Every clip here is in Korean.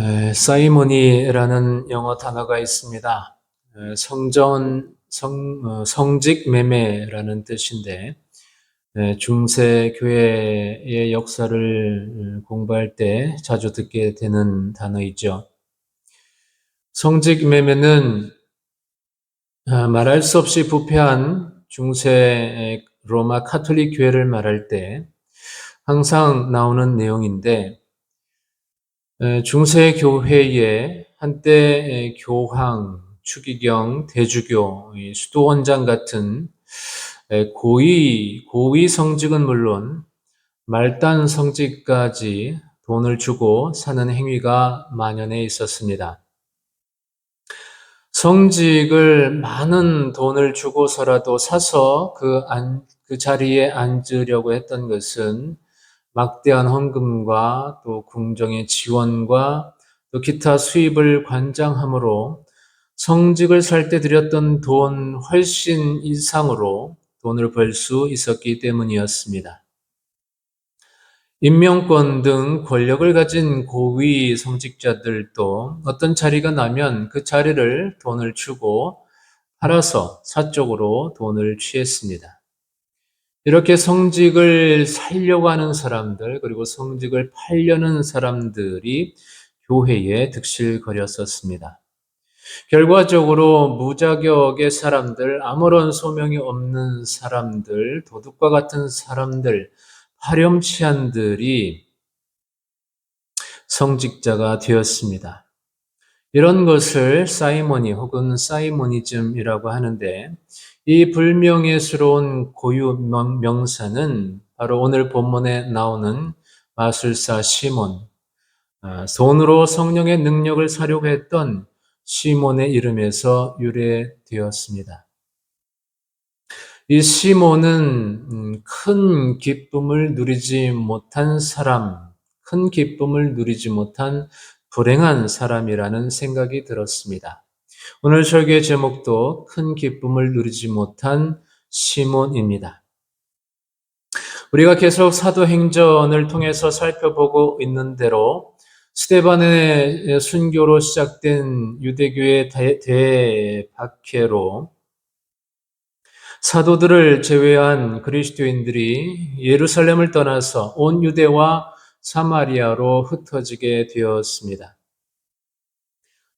에, 사이모니라는 영어 단어가 있습니다. 에, 성전, 성, 어, 성직 매매라는 뜻인데, 에, 중세 교회의 역사를 어, 공부할 때 자주 듣게 되는 단어이죠. 성직 매매는 아, 말할 수 없이 부패한 중세 로마 카톨릭 교회를 말할 때 항상 나오는 내용인데, 중세 교회에 한때 교황, 추기경, 대주교, 수도원장 같은 고위, 고위 성직은 물론 말단 성직까지 돈을 주고 사는 행위가 만연해 있었습니다. 성직을 많은 돈을 주고서라도 사서 그, 안, 그 자리에 앉으려고 했던 것은 막대한 헌금과 또 궁정의 지원과 또 기타 수입을 관장함으로 성직을 살 때 들였던 돈 훨씬 이상으로 돈을 벌 수 있었기 때문이었습니다. 임명권 등 권력을 가진 고위 성직자들도 어떤 자리가 나면 그 자리를 돈을 주고 팔아서 사적으로 돈을 취했습니다. 이렇게 성직을 살려고 하는 사람들, 그리고 성직을 팔려는 사람들이 교회에 득실거렸었습니다. 결과적으로 무자격의 사람들, 아무런 소명이 없는 사람들, 도둑과 같은 사람들, 파렴치한들이 성직자가 되었습니다. 이런 것을 사이머니 혹은 사이모니즘이라고 하는데 이 불명예스러운 고유 명 사는 바로 오늘 본문에 나오는 마술사 시몬, 아, 손으로 성령의 능력을 사려고 했던 시몬의 이름에서 유래되었습니다. 이 시몬은 음, 큰 기쁨을 누리지 못한 사람, 큰 기쁨을 누리지 못한 불행한 사람이라는 생각이 들었습니다. 오늘 설교의 제목도 큰 기쁨을 누리지 못한 시몬입니다. 우리가 계속 사도행전을 통해서 살펴보고 있는 대로 스테반의 순교로 시작된 유대교의 대박해로 사도들을 제외한 그리스도인들이 예루살렘을 떠나서 온 유대와 사마리아로 흩어지게 되었습니다.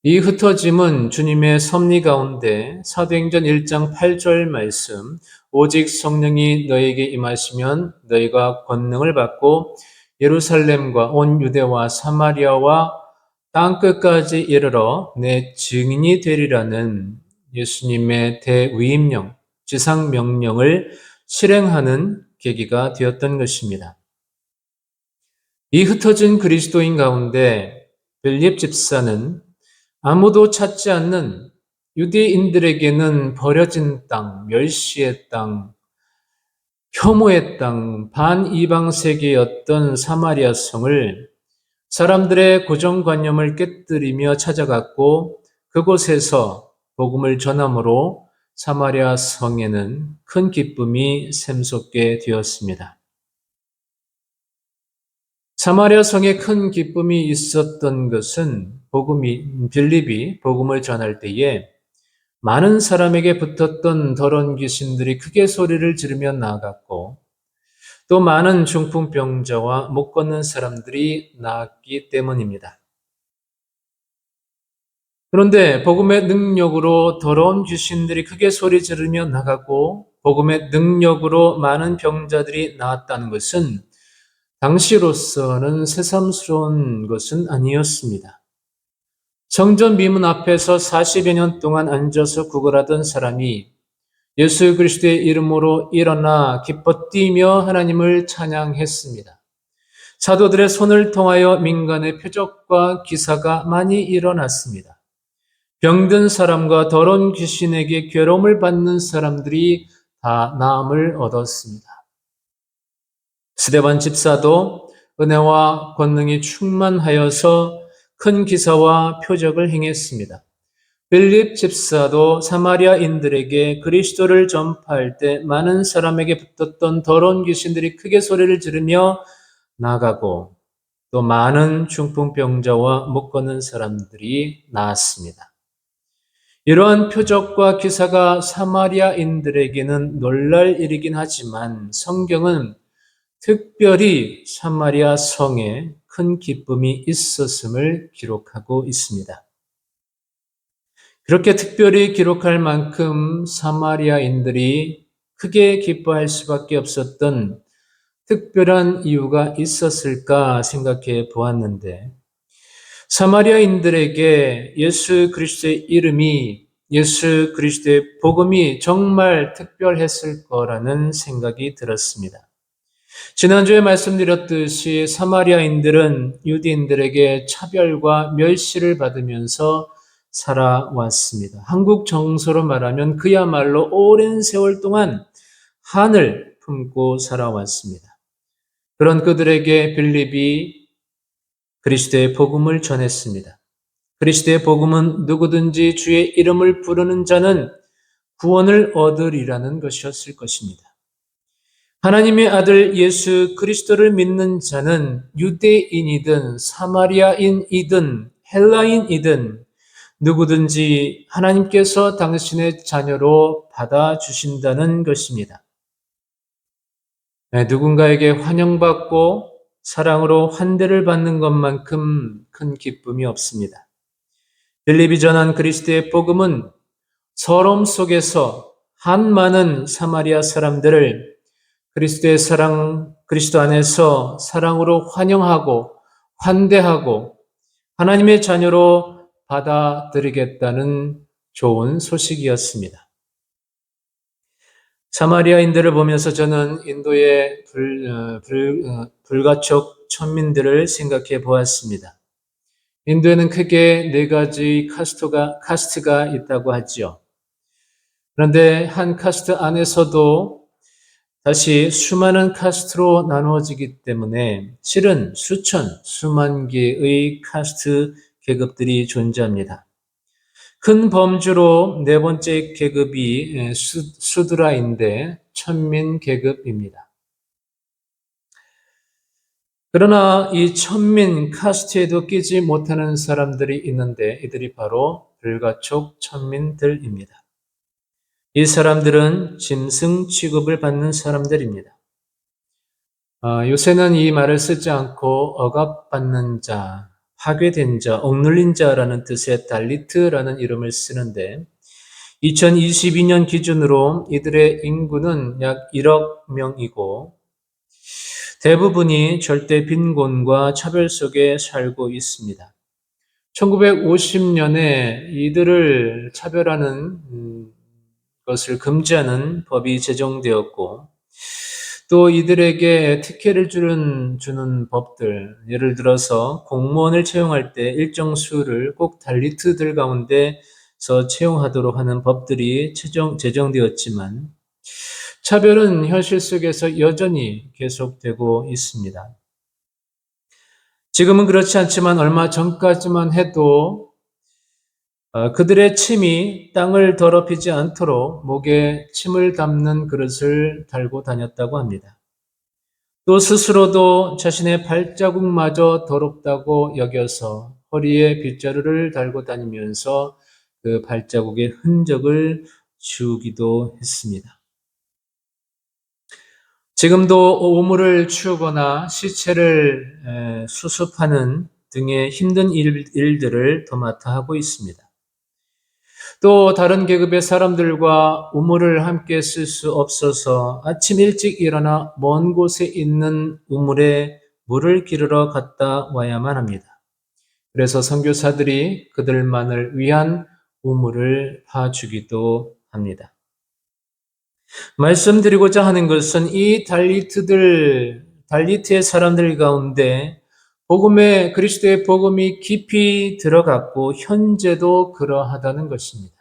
이 흩어짐은 주님의 섭리 가운데 사도행전 1장 8절 말씀 오직 성령이 너에게 임하시면 너희가 권능을 받고 예루살렘과 온 유대와 사마리아와 땅 끝까지 이르러 내 증인이 되리라는 예수님의 대위임령, 지상 명령을 실행하는 계기가 되었던 것입니다. 이 흩어진 그리스도인 가운데 빌립 집사는 아무도 찾지 않는 유대인들에게는 버려진 땅, 멸시의 땅, 혐오의 땅, 반이방 세계였던 사마리아 성을 사람들의 고정관념을 깨뜨리며 찾아갔고 그곳에서 복음을 전함으로 사마리아 성에는 큰 기쁨이 샘솟게 되었습니다. 사마리아 성에 큰 기쁨이 있었던 것은 복음이 빌립이 복음을 전할 때에 많은 사람에게 붙었던 더러운 귀신들이 크게 소리를 지르며 나갔고 또 많은 중풍병자와 못 걷는 사람들이 나았기 때문입니다. 그런데 복음의 능력으로 더러운 귀신들이 크게 소리 지르며 나가고 복음의 능력으로 많은 병자들이 나았다는 것은 당시로서는 새삼스러운 것은 아니었습니다. 성전 미문 앞에서 40여 년 동안 앉아서 구걸하던 사람이 예수 그리스도의 이름으로 일어나 기뻐 뛰며 하나님을 찬양했습니다. 사도들의 손을 통하여 민간의 표적과 기사가 많이 일어났습니다. 병든 사람과 더러운 귀신에게 괴로움을 받는 사람들이 다 나음을 얻었습니다. 스데반 집사도 은혜와 권능이 충만하여서 큰 기사와 표적을 행했습니다. 빌립 집사도 사마리아인들에게 그리스도를 전파할 때 많은 사람에게 붙었던 더러운 귀신들이 크게 소리를 지르며 나가고 또 많은 중풍병자와 못 걷는 사람들이 나왔습니다. 이러한 표적과 기사가 사마리아인들에게는 놀랄 일이긴 하지만 성경은 특별히 사마리아 성에 큰 기쁨이 있었음을 기록하고 있습니다. 그렇게 특별히 기록할 만큼 사마리아인들이 크게 기뻐할 수밖에 없었던 특별한 이유가 있었을까 생각해 보았는데, 사마리아인들에게 예수 그리스도의 이름이 예수 그리스도의 복음이 정말 특별했을 거라는 생각이 들었습니다. 지난주에 말씀드렸듯이 사마리아인들은 유대인들에게 차별과 멸시를 받으면서 살아왔습니다. 한국 정서로 말하면 그야말로 오랜 세월 동안 한을 품고 살아왔습니다. 그런 그들에게 빌립이 그리스도의 복음을 전했습니다. 그리스도의 복음은 누구든지 주의 이름을 부르는 자는 구원을 얻으리라는 것이었을 것입니다. 하나님의 아들 예수 그리스도를 믿는 자는 유대인이든 사마리아인이든 헬라인이든 누구든지 하나님께서 당신의 자녀로 받아주신다는 것입니다. 네, 누군가에게 환영받고 사랑으로 환대를 받는 것만큼 큰 기쁨이 없습니다. 빌립이 전한 그리스도의 복음은 서름 속에서 한 많은 사마리아 사람들을 그리스도의 사랑, 그리스도 안에서 사랑으로 환영하고 환대하고 하나님의 자녀로 받아들이겠다는 좋은 소식이었습니다. 사마리아인들을 보면서 저는 인도의 불, 어, 불, 어, 불가촉 천민들을 생각해 보았습니다. 인도에는 크게 네 가지 카스트가, 카스트가 있다고 하지요. 그런데 한 카스트 안에서도 다시 수많은 카스트로 나누어지기 때문에 실은 수천, 수만 개의 카스트 계급들이 존재합니다. 큰 범주로 네 번째 계급이 수, 드라인데 천민 계급입니다. 그러나 이 천민 카스트에도 끼지 못하는 사람들이 있는데 이들이 바로 불가촉 천민들입니다. 이 사람들은 짐승 취급을 받는 사람들입니다. 어, 요새는 이 말을 쓰지 않고 억압받는 자, 파괴된 자, 억눌린 자라는 뜻의 달리트라는 이름을 쓰는데 2022년 기준으로 이들의 인구는 약 1억 명이고 대부분이 절대 빈곤과 차별 속에 살고 있습니다. 1950년에 이들을 차별하는 음, 것을 금지하는 법이 제정되었고 또 이들에게 특혜를 주는, 주는 법들, 예를 들어서 공무원을 채용할 때 일정 수를 꼭 달리트들 가운데서 채용하도록 하는 법들이 제정, 제정되었지만 차별은 현실 속에서 여전히 계속되고 있습니다. 지금은 그렇지 않지만 얼마 전까지만 해도 어, 그들의 침이 땅을 더럽히지 않도록 목에 침을 담는 그릇을 달고 다녔다고 합니다. 또 스스로도 자신의 발자국마저 더럽다고 여겨서 허리에 빗자루를 달고 다니면서 그 발자국의 흔적을 지우기도 했습니다. 지금도 오물을 치우거나 시체를 수습하는 등의 힘든 일 들을 도맡아 하고 있습니다. 또 다른 계급의 사람들과 우물을 함께 쓸 수 없어서 아침 일찍 일어나 먼 곳에 있는 우물에 물을 기르러 갔다 와야만 합니다. 그래서 선교사들이 그들만을 위한 우물을 파주기도 합니다. 말씀드리고자 하는 것은 이 달리트들, 달리트의 사람들 가운데 복음의 그리스도의 복음이 깊이 들어갔고 현재도 그러하다는 것입니다.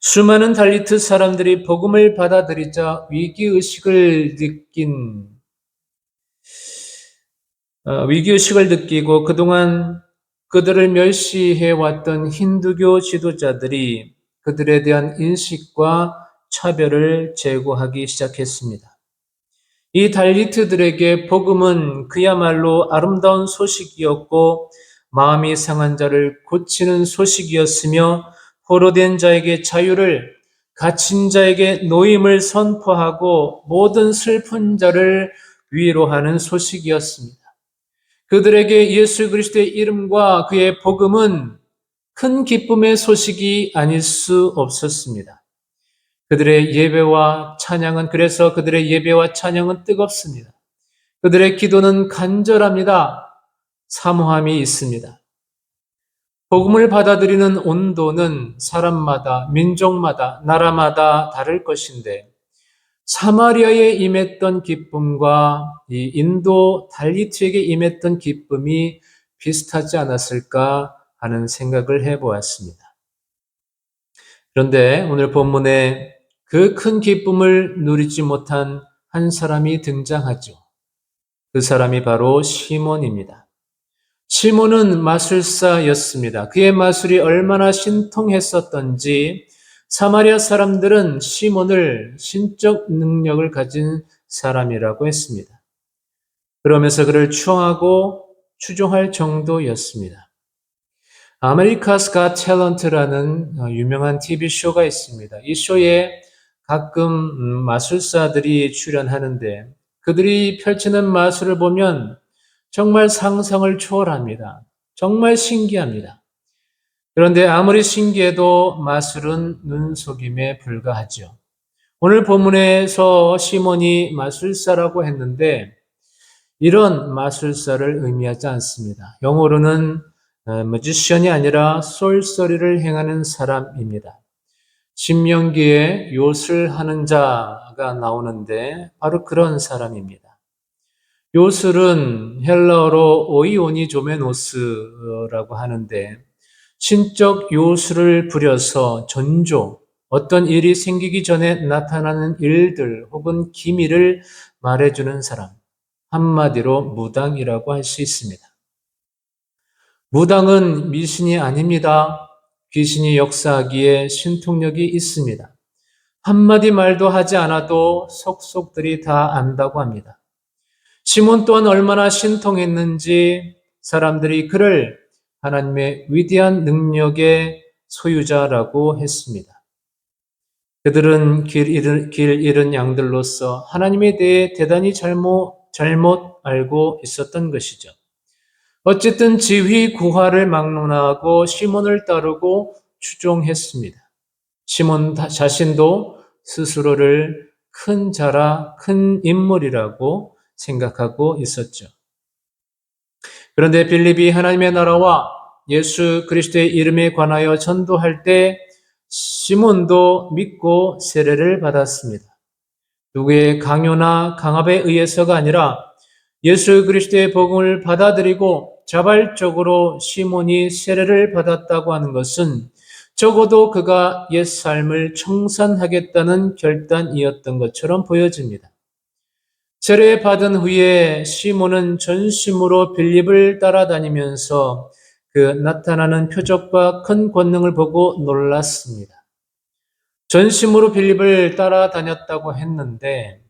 수많은 달리트 사람들이 복음을 받아들이자 위기 의식을 느낀 어, 위기 의식을 느끼고 그동안 그들을 멸시해 왔던 힌두교 지도자들이 그들에 대한 인식과 차별을 제고하기 시작했습니다. 이 달리트들에게 복음은 그야말로 아름다운 소식이었고 마음이 상한 자를 고치는 소식이었으며 포로된 자에게 자유를 갇힌 자에게 노임을 선포하고 모든 슬픈 자를 위로하는 소식이었습니다. 그들에게 예수 그리스도의 이름과 그의 복음은 큰 기쁨의 소식이 아닐 수 없었습니다. 그들의 예배와 찬양은 그래서 그들의 예배와 찬양은 뜨겁습니다. 그들의 기도는 간절합니다. 사모함이 있습니다. 복음을 받아들이는 온도는 사람마다, 민족마다, 나라마다 다를 것인데, 사마리아에 임했던 기쁨과 이 인도 달리트에게 임했던 기쁨이 비슷하지 않았을까 하는 생각을 해보았습니다. 그런데 오늘 본문에 그 큰 기쁨을 누리지 못한 한 사람이 등장하죠. 그 사람이 바로 시몬입니다. 시몬은 마술사였습니다. 그의 마술이 얼마나 신통했었던지 사마리아 사람들은 시몬을 신적 능력을 가진 사람이라고 했습니다. 그러면서 그를 추앙하고 추종할 정도였습니다. 아메리카스 가 탤런트라는 유명한 TV 쇼가 있습니다. 이 쇼에 가끔 음, 마술사들이 출연하는데 그들이 펼치는 마술을 보면 정말 상상을 초월합니다. 정말 신기합니다. 그런데 아무리 신기해도 마술은 눈속임에 불과하죠. 오늘 본문에서 시몬이 마술사라고 했는데 이런 마술사를 의미하지 않습니다. 영어로는 머지션이 아니라 솔서리를 행하는 사람입니다. 신명기에 요술 하는 자가 나오는데 바로 그런 사람입니다. 요술은 헬라어로 오이오니 조메노스라고 하는데 신적 요술을 부려서 전조, 어떤 일이 생기기 전에 나타나는 일들 혹은 기미를 말해주는 사람, 한마디로 무당이라고 할 수 있습니다. 무당은 미신이 아닙니다. 귀신이 역사하기에 신통력이 있습니다. 한마디 말도 하지 않아도 속속들이 다 안다고 합니다. 시몬 또한 얼마나 신통했는지 사람들이 그를 하나님의 위대한 능력의 소유자라고 했습니다. 그들은 길 잃은, 길 잃은 양들로서 하나님에 대해 대단히 잘못, 잘못 알고 있었던 것이죠. 어쨌든 지휘 구하를 막론하고 시몬을 따르고 추종했습니다. 시몬 자신도 스스로를 큰 자라, 큰 인물이라고 생각하고 있었죠. 그런데 빌립이 하나님의 나라와 예수 그리스도의 이름에 관하여 전도할 때 시몬도 믿고 세례를 받았습니다. 누구의 강요나 강압에 의해서가 아니라 예수 그리스도의 복음을 받아들이고 자발적으로 시몬이 세례를 받았다고 하는 것은 적어도 그가 옛 삶을 청산하겠다는 결단이었던 것처럼 보여집니다. 세례 받은 후에 시몬은 전심으로 빌립을 따라다니면서 그 나타나는 표적과 큰 권능을 보고 놀랐습니다. 전심으로 빌립을 따라다녔다고 했는데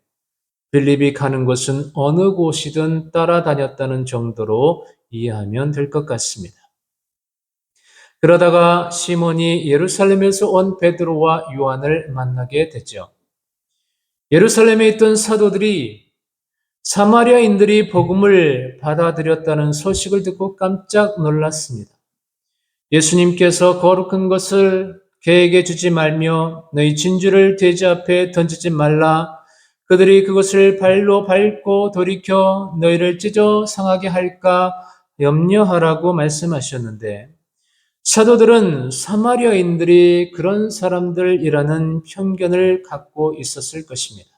빌립이 가는 곳은 어느 곳이든 따라다녔다는 정도로 이해하면 될 것 같습니다. 그러다가 시몬이 예루살렘에서 온 베드로와 요한을 만나게 되죠. 예루살렘에 있던 사도들이 사마리아인들이 복음을 받아들였다는 소식을 듣고 깜짝 놀랐습니다. 예수님께서 거룩한 것을 개에게 주지 말며 너희 진주를 돼지 앞에 던지지 말라. 그들이 그것을 발로 밟고 돌이켜 너희를 찢어 상하게 할까 염려하라고 말씀하셨는데 사도들은 사마리아인들이 그런 사람들이라는 편견을 갖고 있었을 것입니다.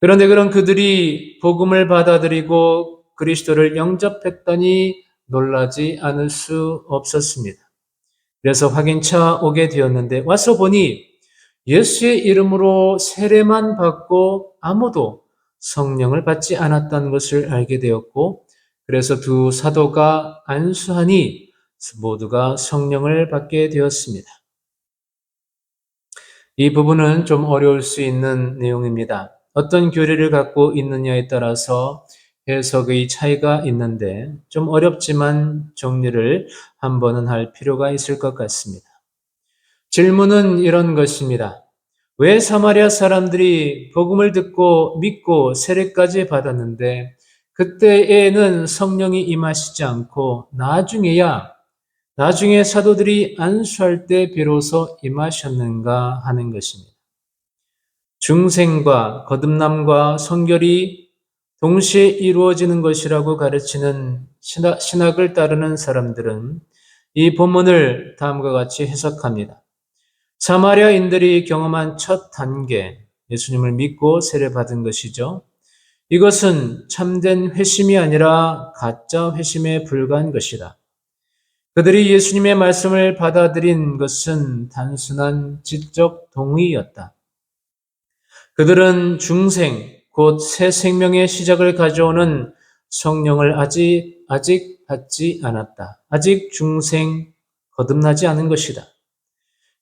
그런데 그런 그들이 복음을 받아들이고 그리스도를 영접했더니 놀라지 않을 수 없었습니다. 그래서 확인차 오게 되었는데 와서 보니 예수의 이름으로 세례만 받고 아무도 성령을 받지 않았다는 것을 알게 되었고 그래서 두 사도가 안수하니 모두가 성령을 받게 되었습니다. 이 부분은 좀 어려울 수 있는 내용입니다. 어떤 교리를 갖고 있느냐에 따라서 해석의 차이가 있는데 좀 어렵지만 정리를 한 번은 할 필요가 있을 것 같습니다. 질문은 이런 것입니다. 왜 사마리아 사람들이 복음을 듣고 믿고 세례까지 받았는데 그때에는 성령이 임하시지 않고 나중에야 나중에 사도들이 안수할 때 비로소 임하셨는가 하는 것입니다. 중생과 거듭남과 성결이 동시에 이루어지는 것이라고 가르치는 신학 을 따르는 사람들은 이 본문을 다음과 같이 해석합니다. 사마리아인들이 경험한 첫 단계, 예수님을 믿고 세례받은 것이죠. 이것은 참된 회심이 아니라 가짜 회심에 불과한 것이다. 그들이 예수님의 말씀을 받아들인 것은 단순한 지적 동의였다. 그들은 중생, 곧 새 생명의 시작을 가져오는 성령을 아직, 아직 받지 않았다. 아직 중생, 거듭나지 않은 것이다.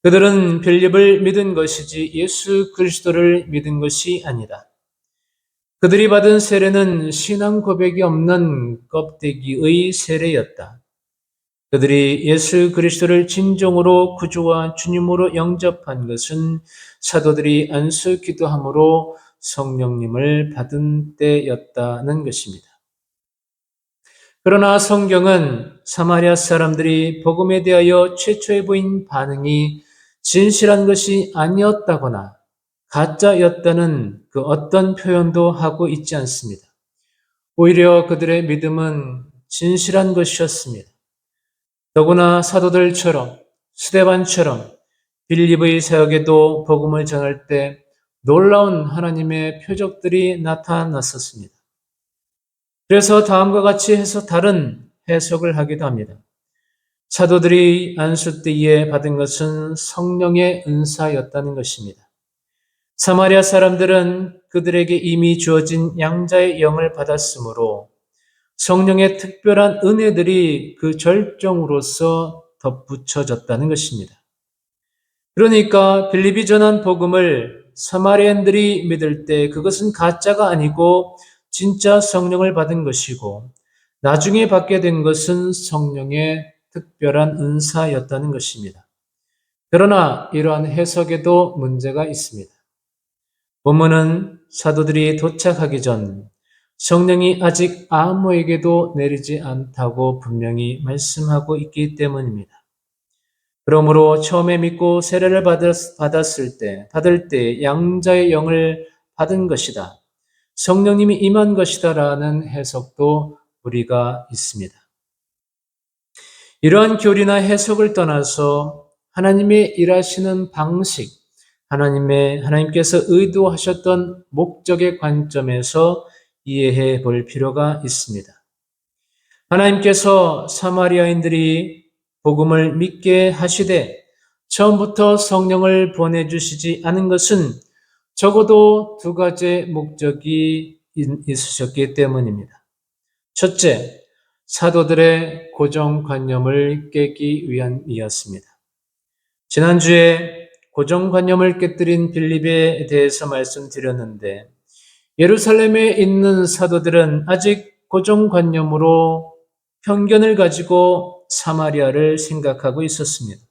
그들은 빌립을 믿은 것이지 예수 그리스도를 믿은 것이 아니다. 그들이 받은 세례는 신앙 고백이 없는 껍데기의 세례였다. 그들이 예수 그리스도를 진정으로 구주와 주님으로 영접한 것은 사도들이 안수 기도함으로 성령님을 받은 때였다는 것입니다. 그러나 성경은 사마리아 사람들이 복음에 대하여 최초에 보인 반응이 진실한 것이 아니었다거나 가짜였다는 그 어떤 표현도 하고 있지 않습니다. 오히려 그들의 믿음은 진실한 것이었습니다. 더구나 사도들처럼 스데반처럼 빌립의 사역에도 복음을 전할 때 놀라운 하나님의 표적들이 나타났었습니다. 그래서 다음과 같이 해서 다른 해석을 하기도 합니다. 사도들이 안수 때에 받은 것은 성령의 은사였다는 것입니다. 사마리아 사람들은 그들에게 이미 주어진 양자의 영을 받았으므로 성령의 특별한 은혜들이 그 절정으로서 덧붙여졌다는 것입니다. 그러니까 빌립이 전한 복음을 사마리안들이 믿을 때 그것은 가짜가 아니고 진짜 성령을 받은 것이고 나중에 받게 된 것은 성령의 특별한 은사였다는 것입니다. 그러나 이러한 해석에도 문제가 있습니다. 본문은 사도들이 도착하기 전 성령이 아직 아무에게도 내리지 않다고 분명히 말씀하고 있기 때문입니다. 그러므로 처음에 믿고 세례를 받았을 때, 받을 때 양자의 영을 받은 것이다. 성령님이 임한 것이다라는 해석도 우리가 있습니다. 이러한 교리나 해석을 떠나서 하나님의 일하시는 방식, 하나님의, 하나님께서 의도하셨던 목적의 관점에서 이해해 볼 필요가 있습니다. 하나님께서 사마리아인들이 복음을 믿게 하시되 처음부터 성령을 보내주시지 않은 것은 적어도 두 가지 목적이 있으셨기 때문입니다. 첫째, 사도들의 고정관념을 깨기 위함이었습니다. 지난주에 고정관념을 깨뜨린 빌립에 대해서 말씀드렸는데 예루살렘에 있는 사도들은 아직 고정관념으로 편견을 가지고 사마리아를 생각하고 있었습니다.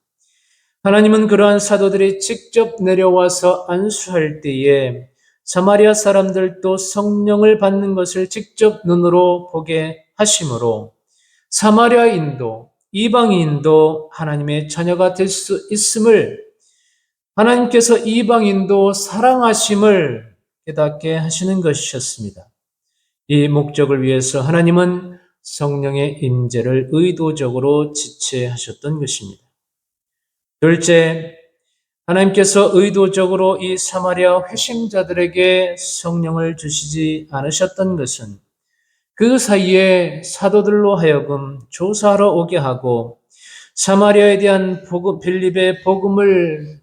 하나님은 그러한 사도들이 직접 내려와서 안수할 때에 사마리아 사람들도 성령을 받는 것을 직접 눈으로 보게 하심으로 사마리아인도 이방인도 하나님의 자녀가 될 수 있음을 하나님께서 이방인도 사랑하심을 깨닫게 하시는 것이었습니다. 이 목적을 위해서 하나님은 성령의 임재를 의도적으로 지체하셨던 것입니다. 둘째, 하나님께서 의도적으로 이 사마리아 회심자들에게 성령을 주시지 않으셨던 것은 그 사이에 사도들로 하여금 조사하러 오게 하고 사마리아에 대한 복음, 빌립의 복음을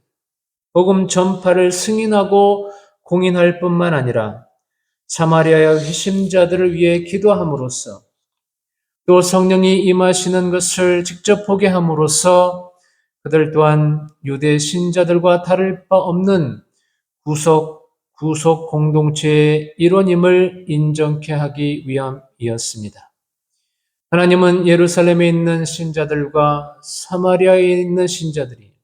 복음 전파를 승인하고 공인할 뿐만 아니라 사마리아의 회심자들을 위해 기도함으로써 또 성령이 임하시는 것을 직접 보게 함으로써 그들 또한 유대 신자들과 다를 바 없는 구속 구속 공동체의 일원임을 인정케 하기 위함이었습니다. 하나님은 예루살렘에 있는 신자들과 사마리아에 있는 신자들이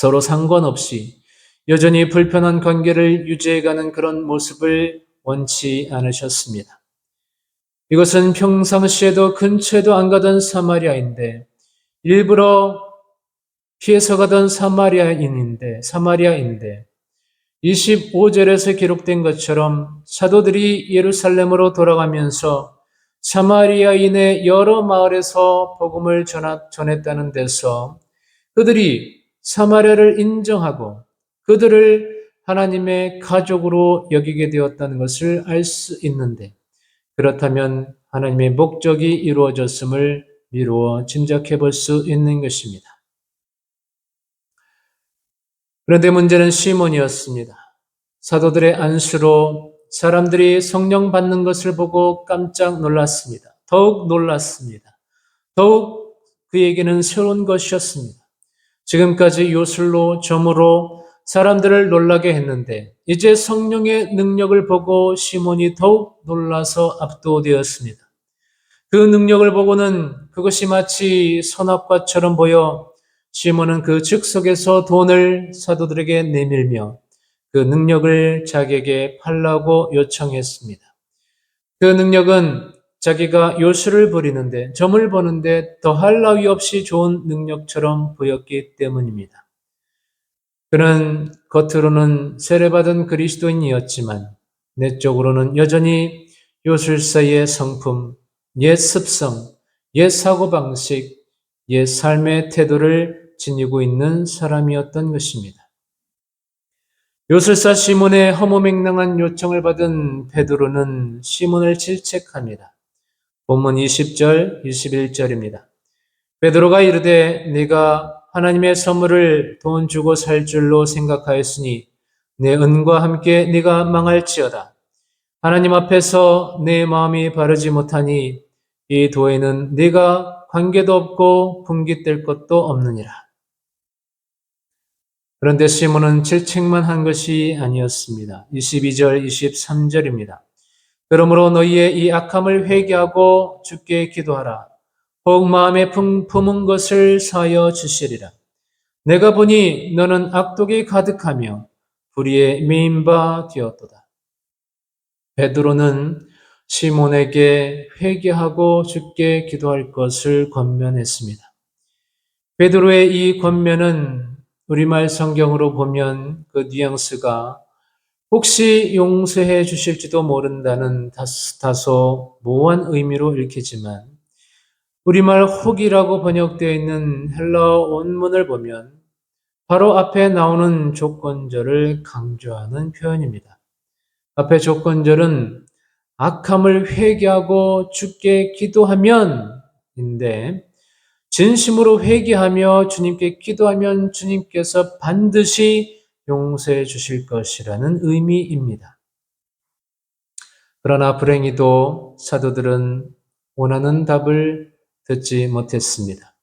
서로 상관없이 여전히 불편한 관계를 유지해가는 그런 모습을 원치 않으셨습니다. 이것은 평상시에도 근처에도 안 가던 사마리아인데 일부러 피해서 가던 사마리아인인데 사마리아인데 25절에서 기록된 것처럼 사도들이 예루살렘으로 돌아가면서 사마리아인의 여러 마을에서 복음을 전했다는 데서 그들이 사마리아를 인정하고 그들을 하나님의 가족으로 여기게 되었다는 것을 알 수 있는데 그렇다면 하나님의 목적이 이루어졌음을 미루어 짐작해 볼 수 있는 것입니다. 그런데 문제는 시몬이었습니다. 사도들의 안수로 사람들이 성령 받는 것을 보고 깜짝 놀랐습니다. 더욱 놀랐습니다. 더욱 그에게는 새로운 것이었습니다. 지금까지 요술로 점으로 사람들을 놀라게 했는데 이제 성령의 능력을 보고 시몬이 더욱 놀라서 압도되었습니다. 그 능력을 보고는 그것이 마치 선악과처럼 보여 시몬은 그 즉석에서 돈을 사도들에게 내밀며 그 능력을 자기에게 팔라고 요청했습니다. 그 능력은 자기가 요술을 부리는데 점을 보는데 더할 나위 없이 좋은 능력처럼 보였기 때문입니다. 그는 겉으로는 세례받은 그리스도인이었지만 내적으로는 여전히 요술사의 성품, 옛 습성, 옛 사고방식, 옛 삶의 태도를 지니고 있는 사람이었던 것입니다. 요술사 시몬의 허무맹랑한 요청을 받은 베드로는 시몬을 질책합니다. 본문 20절, 21절입니다. 베드로가 이르되 네가 하나님의 선물을 돈 주고 살 줄로 생각하였으니 내 은과 함께 네가 망할지어다. 하나님 앞에서 내 마음이 바르지 못하니 이 도에는 네가 관계도 없고 분깃될 것도 없느니라. 그런데 시몬은 질책만 한 것이 아니었습니다. 22절, 23절입니다. 그러므로 너희의 이 악함을 회개하고 주께 기도하라. 혹 마음에 품은 것을 사여 주시리라. 내가 보니 너는 악독이 가득하며 불의에 메인바 되었도다. 베드로는 시몬에게 회개하고 주께 기도할 것을 권면했습니다. 베드로의 이 권면은 우리말 성경으로 보면 그 뉘앙스가 혹시 용서해 주실지도 모른다는 다소 모호한 의미로 읽히지만 우리말 혹이라고 번역되어 있는 헬라어 원문을 보면 바로 앞에 나오는 조건절을 강조하는 표현입니다. 앞에 조건절은 악함을 회개하고 죽게 기도하면 인데 진심으로 회개하며 주님께 기도하면 주님께서 반드시 용서해 주실 것이라는 의미입니다. 그러나 불행히도 사도들은 원하는 답을 듣지 못했습니다.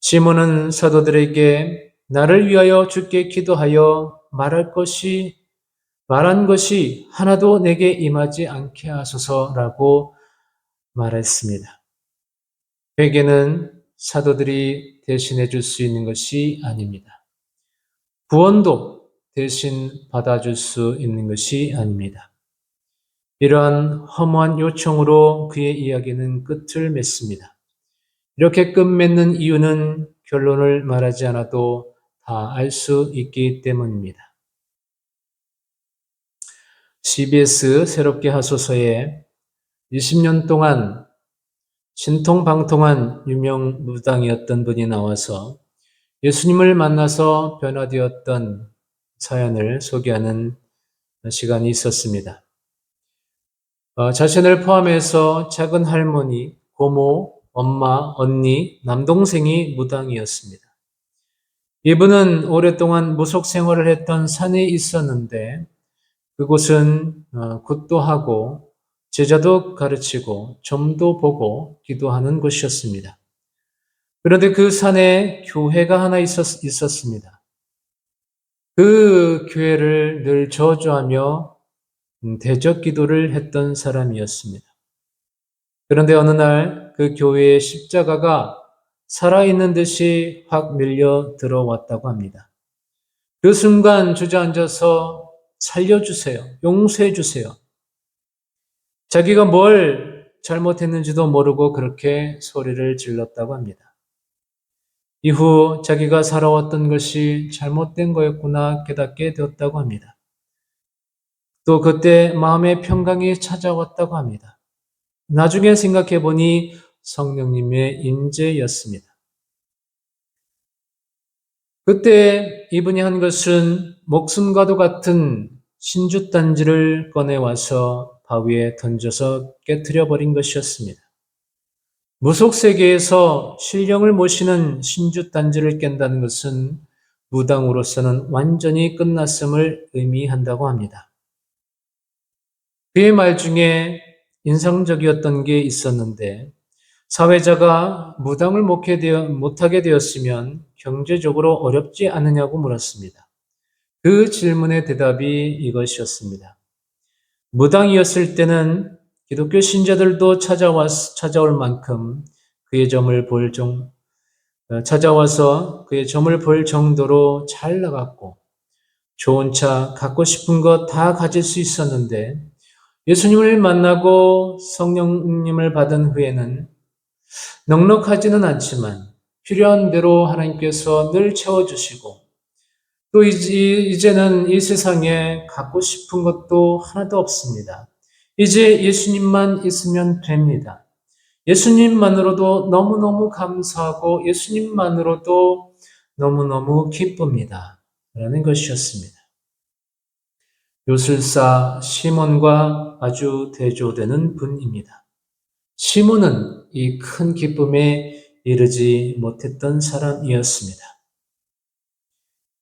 시몬은 사도들에게 나를 위하여 주께 기도하여 말할 것이 말한 것이 하나도 내게 임하지 않게 하소서라고 말했습니다. 회개는 사도들이 대신해 줄 수 있는 것이 아닙니다. 구원도 대신 받아줄 수 있는 것이 아닙니다. 이러한 허무한 요청으로 그의 이야기는 끝을 맺습니다. 이렇게 끝 맺는 이유는 결론을 말하지 않아도 다 알 수 있기 때문입니다. CBS 새롭게 하소서에 20년 동안 신통방통한 유명 무당이었던 분이 나와서 예수님을 만나서 변화되었던 사연을 소개하는 시간이 있었습니다. 어, 자신을 포함해서 작은 할머니, 고모, 엄마, 언니, 남동생이 무당이었습니다. 이분은 오랫동안 무속 생활을 했던 산에 있었는데 그곳은 어, 굿도 하고 제자도 가르치고 점도 보고 기도하는 곳이었습니다. 그런데 그 산에 교회가 하나 있었, 있었습니다. 그 교회를 늘 저주하며 음, 대적 기도를 했던 사람이었습니다. 그런데 어느 날 그 교회의 십자가가 살아있는 듯이 확 밀려 들어왔다고 합니다. 그 순간 주저앉아서 살려주세요. 용서해주세요. 자기가 뭘 잘못했는지도 모르고 그렇게 소리를 질렀다고 합니다. 이후 자기가 살아왔던 것이 잘못된 거였구나 깨닫게 되었다고 합니다. 또 그때 마음의 평강이 찾아왔다고 합니다. 나중에 생각해 보니 성령님의 임재였습니다. 그때 이분이 한 것은 목숨과도 같은 신주단지를 꺼내와서 바위에 던져서 깨뜨려 버린 것이었습니다. 무속 세계에서 신령을 모시는 신주 단지를 깬다는 것은 무당으로서는 완전히 끝났음을 의미한다고 합니다. 그의 말 중에 인상적이었던 게 있었는데 사회자가 무당을 못하게 되었으면 경제적으로 어렵지 않느냐고 물었습니다. 그 질문의 대답이 이것이었습니다. 무당이었을 때는 기독교 신자들도 찾아왔, 찾아올 만큼 그의 점을 볼 정, 어, 찾아와서 그의 점을 볼 정도로 잘 나갔고, 좋은 차, 갖고 싶은 것 다 가질 수 있었는데, 예수님을 만나고 성령님을 받은 후에는 넉넉하지는 않지만 필요한 대로 하나님께서 늘 채워주시고 또 이제는 이 세상에 갖고 싶은 것도 하나도 없습니다. 이제 예수님만 있으면 됩니다. 예수님만으로도 너무너무 감사하고 예수님만으로도 너무너무 기쁩니다. 라는 것이었습니다. 요술사 시몬과 아주 대조되는 분입니다. 시몬은 이 큰 기쁨에 이르지 못했던 사람이었습니다.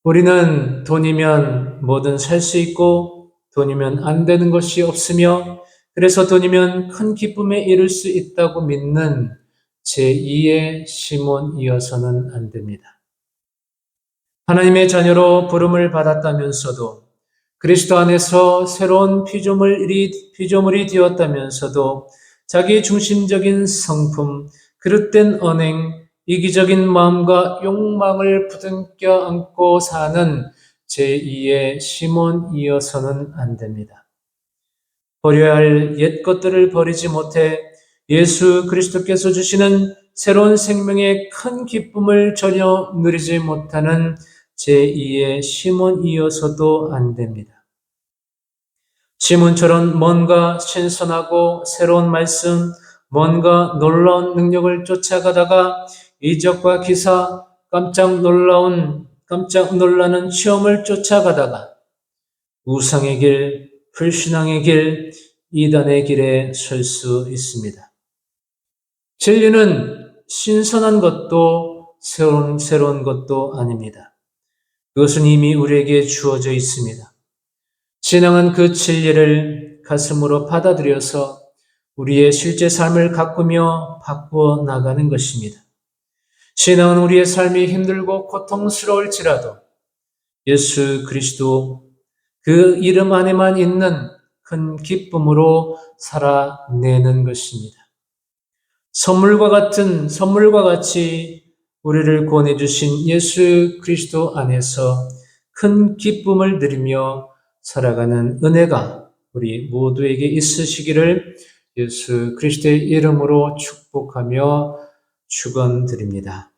우리는 돈이면 뭐든 살 수 있고 돈이면 안 되는 것이 없으며 그래서 돈이면 큰 기쁨에 이를 수 있다고 믿는 제2의 시몬이어서는 안 됩니다. 하나님의 자녀로 부름을 받았다면서도 그리스도 안에서 새로운 피조물이, 피조물이 되었다면서도 자기 중심적인 성품, 그릇된 언행, 이기적인 마음과 욕망을 부둥켜 안고 사는 제2의 시몬이어서는 안 됩니다. 버려야 할 옛 것들을 버리지 못해 예수 그리스도께서 주시는 새로운 생명의 큰 기쁨을 전혀 누리지 못하는 제2의 시몬이어서도 안 됩니다. 시몬처럼 뭔가 신선하고 새로운 말씀, 뭔가 놀라운 능력을 쫓아가다가 이적과 기사, 깜짝 놀라운, 깜짝 놀라는 체험을 쫓아가다가 우상의 길, 불신앙의 길, 이단의 길에 설 수 있습니다. 진리는 신선한 것도 새로운, 새로운 것도 아닙니다. 그것은 이미 우리에게 주어져 있습니다. 신앙은 그 진리를 가슴으로 받아들여서 우리의 실제 삶을 가꾸며 바꾸어 나가는 것입니다. 신앙은 우리의 삶이 힘들고 고통스러울지라도 예수 그리스도 그 이름 안에만 있는 큰 기쁨으로 살아내는 것입니다. 선물과 같은 선물과 같이 우리를 구원해 주신 예수 그리스도 안에서 큰 기쁨을 누리며 살아가는 은혜가 우리 모두에게 있으시기를 예수 그리스도의 이름으로 축복하며 축원드립니다.